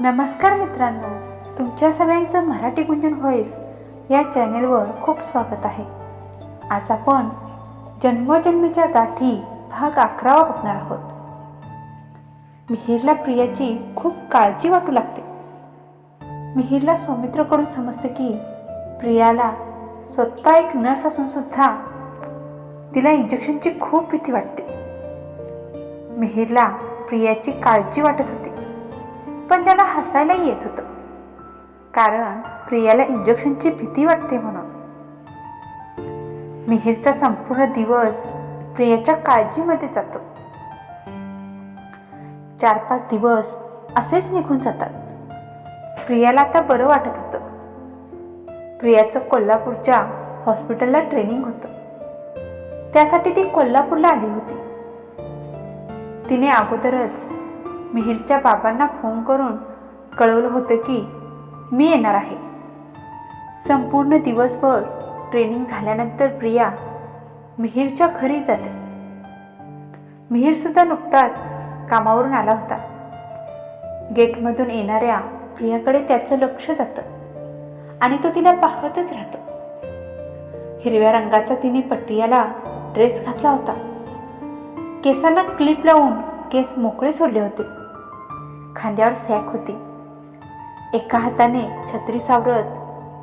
नमस्कार मित्रांनो तुमच्या सगळ्यांचं मराठी गुंजन व्हॉईस या चॅनेलवर खूप स्वागत आहे. आज आपण जन्मोजन्मीच्या गाठी भाग अकरावा बघणार आहोत. मिहिरला प्रियाची खूप काळजी वाटू लागते. मिहिरला सौमित्रकडून समजते की प्रियाला स्वतः एक नर्स असून सुद्धा तिला इंजेक्शनची खूप भीती वाटते. मिहिरला प्रियाची काळजी वाटत होती. पण त्याला हसायलाही येत होतं. कारण प्रियाला इंजेक्शनची भीती वाटते म्हणून. मिहीरचा संपूर्ण दिवस प्रियाच्या काळजीमध्ये जातो. चार पाच दिवस असेच निघून जातात. प्रियाला आता बरं वाटत होतं. प्रियाचं कोल्हापूरच्या हॉस्पिटलला ट्रेनिंग होतं. त्यासाठी ती कोल्हापूरला आली होती. तिने अगोदरच मिहीरच्या बाबांना फोन करून कळवलं होतं की मी येणार आहे. संपूर्ण दिवसभर ट्रेनिंग झाल्यानंतर प्रिया मिहीरच्या घरी जाते. मिहीरसुद्धा नुकताच कामावरून आला होता. गेटमधून येणाऱ्या प्रियाकडे त्याचं लक्ष जातं आणि तो तिला पाहतच राहतो. हिरव्या रंगाचा तिने पटियाला ड्रेस घातला होता. केसांना क्लिप लावून केस मोकळे सोडले होते. खांद्यावर सॅक होती. एका हाताने छत्री सावरत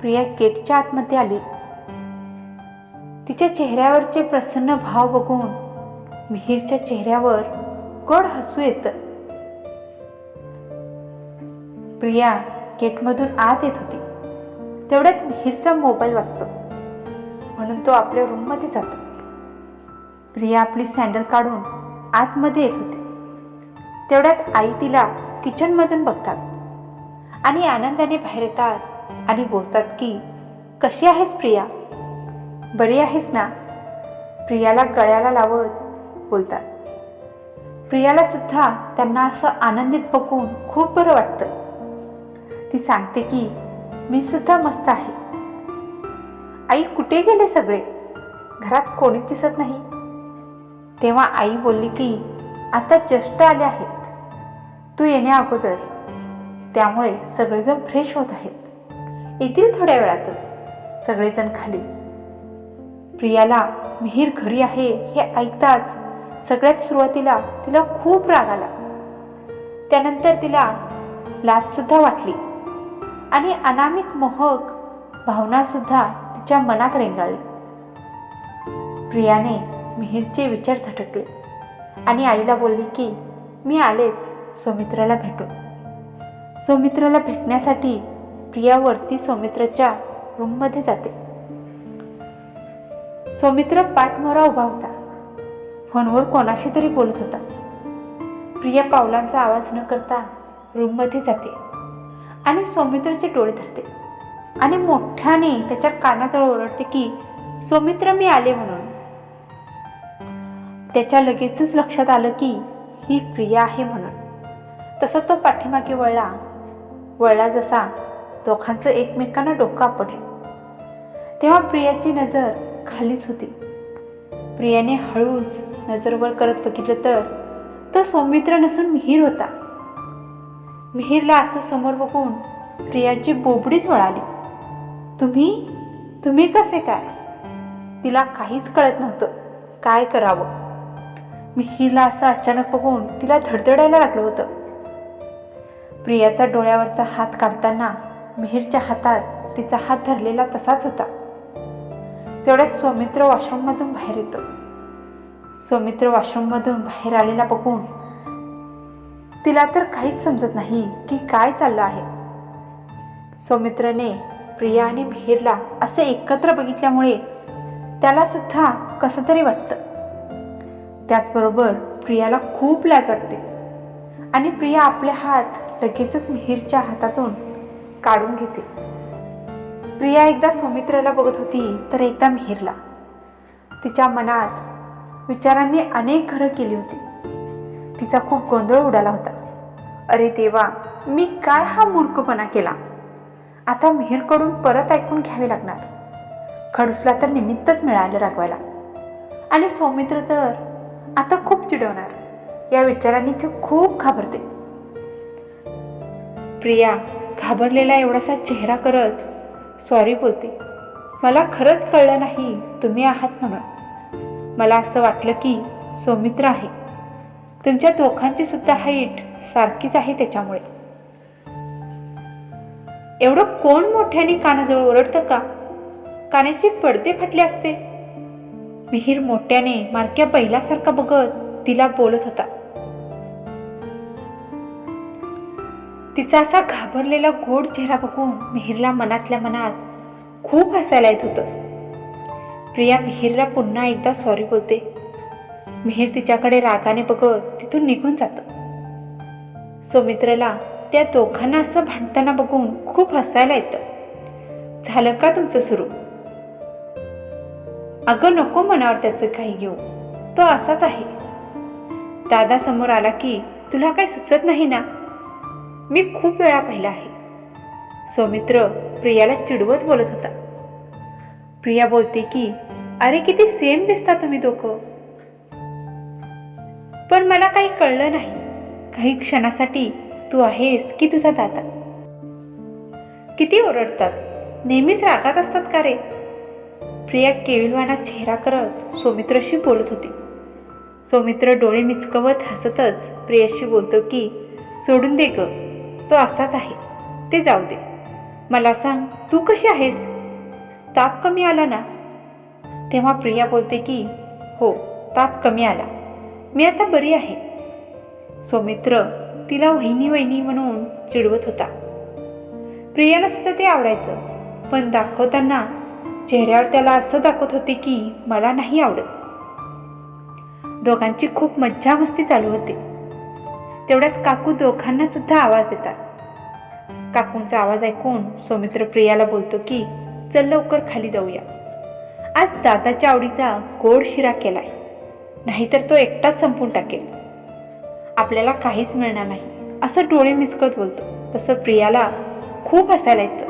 प्रिया गेटच्या आतमध्ये आली. तिच्या चेहऱ्यावरचे प्रसन्न भाव बघून मिहीरच्या चेहऱ्यावर गोड हसू येतं. प्रिया गेटमधून आत येत होती. तेवढ्यात मिहीरचा मोबाईल वाजतो. म्हणून तो आपल्या रूममध्ये जातो. प्रिया आपली सँडल काढून आतमध्ये येत होती. तेवढ्यात आई तिला किचनमधून बघतात. आणि आनंदाने बाहेर येतात आणि बोलतात की कशी आहेस प्रिया? बरी आहेस ना. प्रियाला गळ्याला लावत बोलतात. प्रियाला सुद्धा त्यांना असं आनंदित बघून खूप बरं वाटतं. ती सांगते की मी सुद्धा मस्त आहे. आई कुठे गेले सगळे? घरात कोणीच दिसत नाही. तेव्हा आई बोलली की आता जस्ट आले आहेत. तू येण्या अगोदर. त्यामुळे सगळेजण फ्रेश होत आहेत. येतील थोड्या वेळातच. सगळेजण खाली. प्रियाला मिहीर घरी आहे हे ऐकताच. सगळ्यात सुरुवातीला तिला खूप राग आला. त्यानंतर तिला लाजसुद्धा वाटली. आणि अनामिक मोहक भावनासुद्धा तिच्या मनात रेंगाळली. प्रियाने मिहीरचे विचार झटकले आणि आईला बोलली की मी आलेच. सौमित्राला भेटून. सौमित्राला भेटण्यासाठी प्रियावरती सौमित्रच्या रूममध्ये जाते. सौमित्र पाठमोरा उभा होता. फोनवर कोणाशी तरी बोलत होता. प्रिया पावलांचा आवाज न करता रूममध्ये जाते आणि सौमित्रचे डोळे धरते. आणि मोठ्याने त्याच्या कानाजवळ ओरडते की सौमित्र मी आले म्हणून. त्याच्या लगेचच लक्षात आलं की ही प्रिया आहे म्हणून. तसा तो पाठीमागे वळला. वळला जसा दोघांचं एकमेकांना डोकं आपटलं. तेव्हा प्रियाची नजर खालीच होती. प्रियाने हळूच नजरवर करत बघितलं तर तो सौमित्र नसून मिहीर होता. मिहीरला असं समोर बघून प्रियाची बोबडीच वळाली. तुम्ही? तुम्ही कसे काय? तिला काहीच कळत नव्हतं. काय करावं? मिहीरला असं अचानक बघून तिला धडधडायला लागलं होतं. प्रियाचा डोळ्यावरचा हात काढताना मिहीरच्या हातात तिचा हात धरलेला तसाच होता. तेवढ्यात सौमित्र वॉशरूममधून बाहेर येतो. सौमित्र वॉशरूममधून बाहेर आलेला बघून तिला तर काहीच समजत नाही की काय चाललं आहे. सौमित्रने प्रिया आणि मिहीरला असे एकत्र बघितल्यामुळे त्याला सुद्धा कसं तरी वाटतं. त्याचबरोबर प्रियाला खूप लाज वाटते. आणि प्रिया आपले हात लगेचच मिहीरच्या हातातून काढून घेते. प्रिया एकदा सौमित्राला बघत होती तर एकदा मिहीरला. तिच्या मनात विचारांनी अनेक घरं केली होती. तिचा खूप गोंधळ उडाला होता. अरे देवा मी काय हा मूर्खपणा केला? आता मिहीरकडून परत ऐकून घ्यावे लागणार. खडूसला तर निमित्तच मिळालं रागवायला. आणि सौमित्र तर आता खूप चिडवणार. या विचारांनी ती खूप घाबरते. प्रिया घाबरलेला एवढासा चेहरा करत सॉरी बोलते मला खरंच कळलं नाही तुम्ही आहात म्हणून. मला असं वाटलं की सौमित्र आहे. तुमच्या दोघांची सुद्धा हाईट सारखीच आहे त्याच्यामुळे. एवढं कोण मोठ्याने कानाजवळ ओरडतं का? कानाचे पडदे फाटले असते. मिहीर मोठ्याने मारक्या बैलासारखा बघत तिला बोलत होता. तिचा असा घाबरलेला गोड चेहरा बघून मिहिरला मनातल्या मनात खूप हसायला येत होतं. प्रिया मिहिरला पुन्हा एकदा सॉरी बोलते. मिहीर तिच्याकडे रागाने बघत तिथून निघून जातं. सौमित्रला त्या दोघांना असं भांडताना बघून खूप हसायला येतं. झालं का तुमचं सुरू? अगं नको मनावर त्याचं काही घेऊ. तो असाच आहे. दादा समोर आला की तुला काही सुचत नाही ना? मी खूप वेळा पाहिला आहे. सौमित्र प्रियाला चिडवत बोलत होता. प्रिया बोलते की अरे किती सेम दिसता तुम्ही दोघं. पण मला काही कळलं नाही. काही क्षणासाठी तू आहेस की तुझा दादा? किती ओरडतात. नेहमीच रागात असतात का रे? प्रिया केविलवाना चेहरा करत सौमित्रशी बोलत होती. सौमित्र डोळे मिचकवत हसतच प्रियाशी बोलतो की सोडून दे ग. तो असाच आहे. ते जाऊ दे. मला सांग तू कशी आहेस? ताप कमी आला ना? तेव्हा प्रिया बोलते की हो ताप कमी आला. मी आता बरी आहे. सौमित्र तिला वहिनी वहिनी म्हणून चिडवत होता. प्रियाला सुद्धा ते आवडायचं पण दाखवताना चेहऱ्यावर त्याला असं दाखवत होते की मला नाही आवडत. दोघांची खूप मज्जा मस्ती चालू होती. तेवढ्यात काकू दोघांना सुद्धा आवाज देतात. काकूंचा आवाज ऐकून सौमित्र प्रियाला बोलतो की चल लवकर खाली जाऊया. आज दादाच्या आवडीचा गोड शिरा केलाय. नाहीतर तो एकटाच संपून टाकेल. आपल्याला काहीच मिळणार नाही. असं डोळे मिसकत बोलतो. तसं प्रियाला खूप हसायला येतं.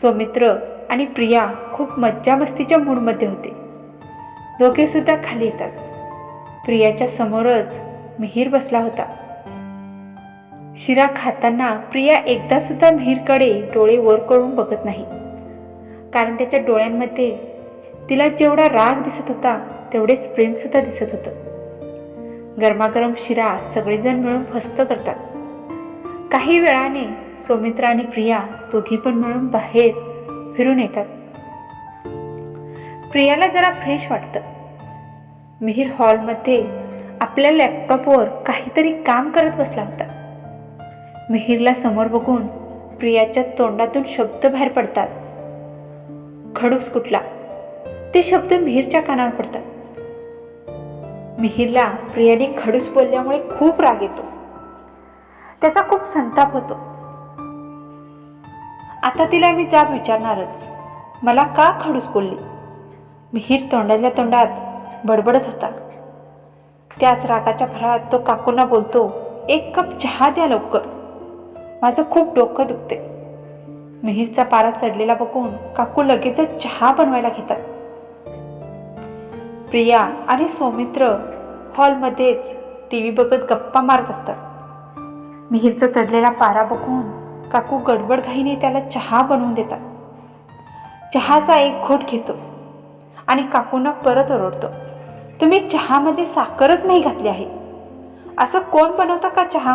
सौमित्र आणि प्रिया खूप मज्जा मस्तीच्या मूडमध्ये होते. दोघे सुद्धा खाली येतात. प्रियाच्या समोरच मिहीर बसला होता. शिरा खाताना प्रिया एकदा सुद्धा मिहीरकडे डोळे वर करून बघत नाही. कारण त्याच्या डोळ्यांमध्ये तिला जेवढा राग दिसत होता तेवढेच प्रेमसुद्धा दिसत होतं. गरमागरम शिरा सगळेजण मिळून फस्त करतात. काही वेळाने सौमित्र आणि प्रिया दोघी पण मिळून बाहेर फिरून येतात. प्रियाला जरा फ्रेश वाटतं. मिहीर हॉलमध्ये आपल्या लॅपटॉपवर काहीतरी काम करत बसला होता. मिहीरला समोर बघून प्रियाच्या तोंडातून शब्द बाहेर पडतात. खडूस कुठला? ते शब्द मिहीरच्या कानावर पडतात. मिहीरला प्रियाने खडूस बोलल्यामुळे खूप राग येतो. त्याचा खूप संताप होतो. आता तिला मी जाब विचारणारच. मला का खडूस बोलली? मिहीर तोंडातल्या तोंडात बडबडत होता. त्याच रागाच्या भरात तो काकूंना बोलतो एक कप चहा द्या लवकर. माझं खूप डोकं दुखते मिहीरचा पारा चढलेला बघून काकू लगेचच चहा बनवायला घेतात. प्रिया आणि सौमित्र हॉलमध्येच टी व्ही बघत गप्पा मारत असतात. मिहीरचा चढलेला पारा बघून काकू गडबड घाईने त्याला चहा बनवून देतात. चहाचा एक घोट घेतो आणि काकूंना परत ओरडतो. तुम्ही चहामध्ये साखरच नाही घातली आहे. असं कोण बनवतं का चहा?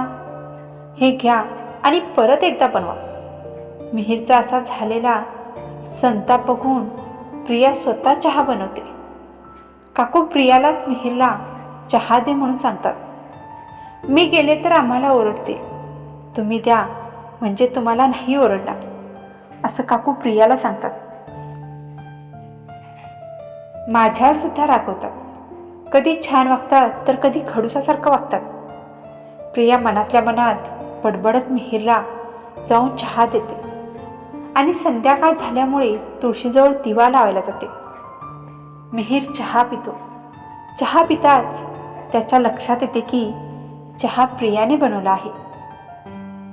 हे घ्या आणि परत एकदा बनवा. मिहीरचा असा झालेला संताप बघून प्रिया स्वतः चहा बनवते. काकू प्रियालाच मिहीरला चहा दे म्हणून सांगतात. मी गेले तर आम्हाला ओरडते. तुम्ही द्या म्हणजे तुम्हाला नाही ओरडणार. असं काकू प्रियाला सांगतात. माझ्यावर सुद्धा रागवतात कधी छान वागतात तर कधी खडूसासारखं वागतात. प्रिया मनातल्या मनात बडबडत मिहिरला जाऊन चहा देते. आणि संध्याकाळ झाल्यामुळे तुळशीजवळ दिवा लावायला जाते. मिहीर चहा पितो. चहा पिताच त्याच्या लक्षात येते की चहा प्रियाने बनवला आहे.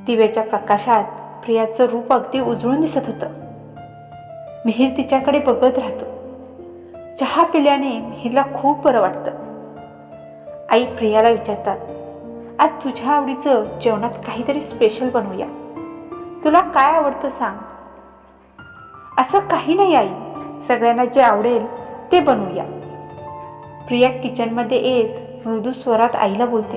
दिव्याच्या प्रकाशात प्रियाचं रूप अगदी उजळून दिसत होतं. मिहीर तिच्याकडे बघत राहतो. चहा पिल्याने हिला खूप बरं वाटतं. आई प्रियाला विचारतात आज तुझ्या आवडीचं जेवणात काहीतरी स्पेशल बनवूया. तुला काय आवडतं सांग. असं काही नाही आई. सगळ्यांना जे आवडेल ते बनवूया. प्रिया किचनमध्ये येत मृदू स्वरात आईला बोलते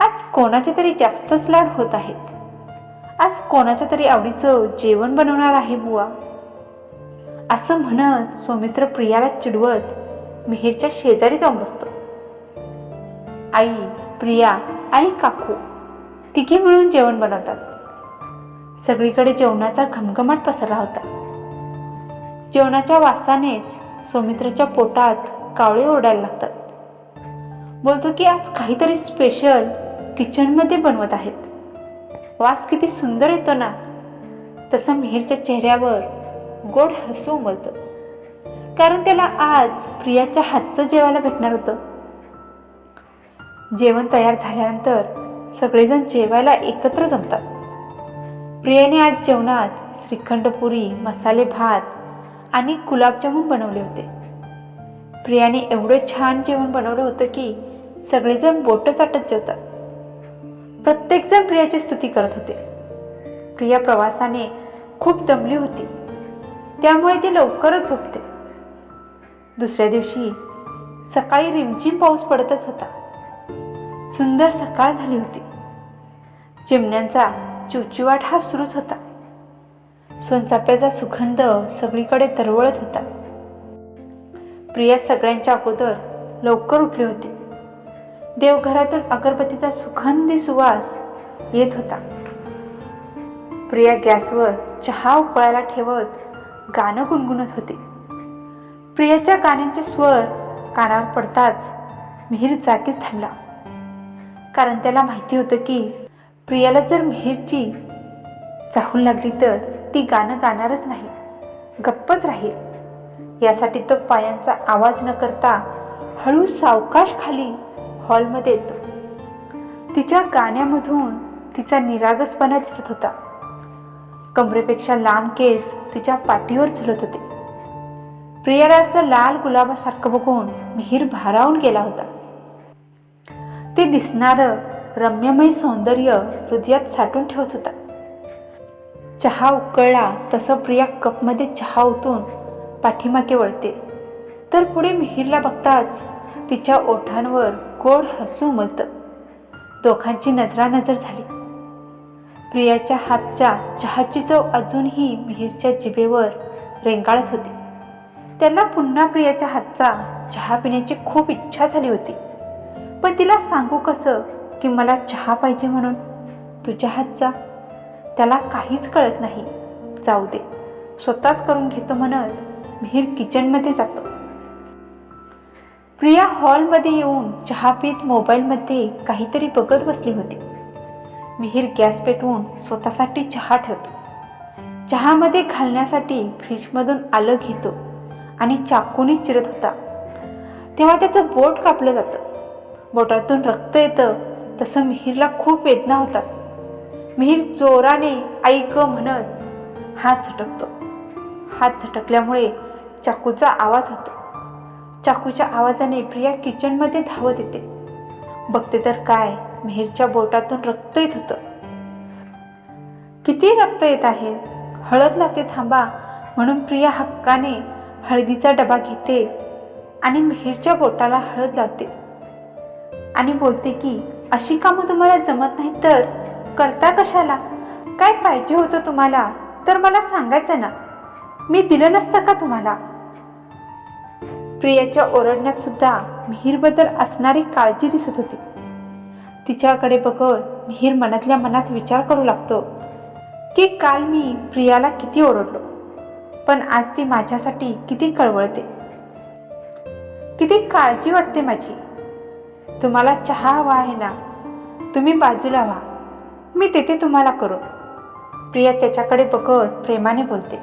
आज कोणाचे तरी जास्तच लाड होत आहेत. आज कोणाच्या तरी आवडीचं जेवण बनवणार आहे बुवा. असं म्हणत सौमित्र प्रियाला चिडवत मिहीरच्या शेजारी जाऊन बसतो. आई प्रिया आणि काकू तिघे मिळून जेवण बनवतात. सगळीकडे जेवणाचा घमघमाट पसरला होता. जेवणाच्या वासानेच सौमित्रच्या पोटात कावळे ओढायला लागतात. बोलतो की आज काहीतरी स्पेशल किचनमध्ये बनवत आहेत. वास किती सुंदर येतो ना. तसं मिहीरच्या चेहऱ्यावर गोड हसू उमलतं. कारण त्याला आज प्रियाच्या हातचं जेवायला भेटणार होतं. जेवण तयार झाल्यानंतर सगळेजण जेवायला एकत्र जमतात. प्रियाने आज जेवणात श्रीखंडपुरी मसाले भात आणि गुलाबजामुन बनवले होते. प्रियाने एवढं छान जेवण बनवलं होतं की सगळेजण बोटं चाटत जेवतात. प्रत्येकजण प्रियाची स्तुती करत होते. प्रिया प्रवासाने खूप दमली होती. त्यामुळे ती लवकरच झोपते. दुसऱ्या दिवशी सकाळी रिमझिम पाऊस पडतच होता. सुंदर सकाळ झाली होती. चिमण्यांचा चिवचिवाट हा सुरूच होता. सोनचाप्याचा सुगंध सगळीकडे तरवळत होता. प्रिया सगळ्यांच्या अगोदर लवकर उठली होती. देवघरातून अगरबत्तीचा सुगंधी सुवास येत होता. प्रिया गॅसवर चहा उकळायला ठेवत गाणं गुणगुणत होते. प्रियाच्या गाण्यांचे स्वर कानावर पडताच मिहीर जागीच थांबला. कारण त्याला माहिती होतं की प्रियाला जर मिहीरची चाहूल लागली तर ती गाणं गाणारच नाही गप्पच राहील. यासाठी तो पायांचा आवाज न करता हळू सावकाश खाली हॉलमध्ये येतो. तिच्या गाण्यामधून तिचा निरागसपणा दिसत होता. कमरेपेक्षा लांब केस तिच्या पाठीवर झुलत होते. प्रियाराचं लाल गुलाबासारखं बघून मिहीर भारावून गेला होता. ते दिसणारं रम्यमय सौंदर्य हृदयात साठून ठेवत होता. चहा उकळला तसं प्रिया कपमध्ये चहा ओतून पाठीमागे वळते. तर पुढे मिहीरला बघताच तिच्या ओठांवर गोड हसू उमलतं दोघांची नजरानजर झाली. प्रियाच्या हातच्या चहाची चव अजूनही मिहीरच्या जिभेवर रेंगाळत होती. त्याला पुन्हा प्रियाच्या हातचा चहा पिण्याची खूप इच्छा झाली होती. पण तिला सांगू कसं की मला चहा पाहिजे म्हणून? तुझ्या हातचा? त्याला काहीच कळत नाही. जाऊ दे. स्वतःच करून घेतो म्हणत मिहीर किचनमध्ये जातो. प्रिया हॉलमध्ये येऊन चहा पीत मोबाईलमध्ये काहीतरी बघत बसली होती. मिहीर गॅस पेटवून स्वतःसाठी चहा ठेवतो. चहामध्ये घालण्यासाठी फ्रीजमधून आलं घेतो आणि चाकूने चिरत होता. तेव्हा त्याचं बोट कापलं जातं. बोटातून रक्त येतं तसं मिहीरला खूप वेदना होतात. मिहीर जोराने ऐक म्हणत हात झटकतो. हात झटकल्यामुळे चाकूचा आवाज होतो. चाकूच्या आवाजाने प्रिया किचनमध्ये धावत येते. बघते तर काय मेहरच्या बोटातून रक्त येत होतं. किती रक्त येत आहे? हळद लागते थांबा म्हणून प्रिया हक्काने हळदीचा डबा घेते आणि मेहरच्या बोटाला हळद लावते. आणि बोलते की अशी कामं तुम्हाला जमत नाही तर करता कशाला? काय पाहिजे होतं तुम्हाला? तर मला सांगायचं ना. मी दिलं नसतं का तुम्हाला? प्रियाच्या ओरडण्यात सुद्धा मिहीरबद्दल असणारी काळजी दिसत होती. तिच्याकडे बघत मिहीर मनातल्या मनात विचार करू लागतो की काल मी प्रियाला किती ओरडलो पण आज ती माझ्यासाठी किती कळवळते. किती काळजी वाटते माझी. तुम्हाला चहा हवा आहे ना? तुम्ही बाजूला व्हा. मी तेथे तुम्हाला करू प्रिया त्याच्याकडे बघत प्रेमाने बोलते.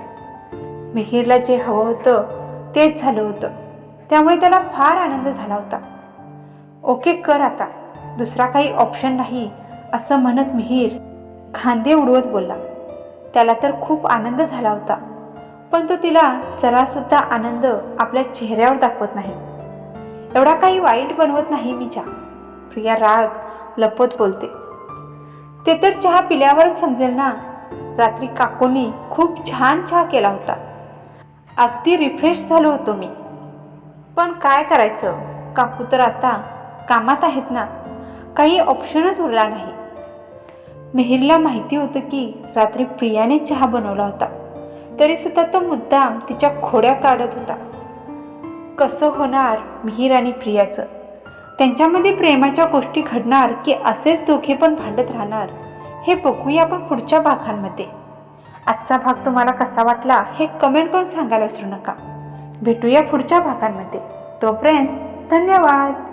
मिहीरला जे हवं होतं तेच झालं होतं. त्यामुळे त्याला फार आनंद झाला होता. ओके कर आता. दुसरा काही ऑप्शन नाही असं म्हणत मिहीर खांदे उडवत बोलला. त्याला तर खूप आनंद झाला होता पण तो तिला जरासुद्धा आनंद आपल्या चेहऱ्यावर दाखवत नाही. एवढा काही वाईट बनवत नाही मी चहा प्रिया राग लपवत बोलते. ते तर चहा पिल्यावरच समजेल ना? रात्री काकूनी खूप छान चहा केला होता. अगदी रिफ्रेश झालो होतो मी. पण काय करायचं? काकू तर आता कामात आहेत ना? काही ऑप्शनच उरला नाही. मिहिरला माहिती होतं की रात्री प्रियाने चहा बनवला होता. तरीसुद्धा तो मुद्दाम तिच्या खोड्या काढत होता. कसं होणार मिहीर आणि प्रियाचं? त्यांच्यामध्ये प्रेमाच्या गोष्टी घडणार की असेच दोघे पण भांडत राहणार हे बघूया आपण पुढच्या भागांमध्ये. आजचा भाग तुम्हाला कसा वाटला हे कमेंट करून सांगायला विसरू नका. भेटूया पुढच्या भागांमध्ये. तोपर्यंत धन्यवाद!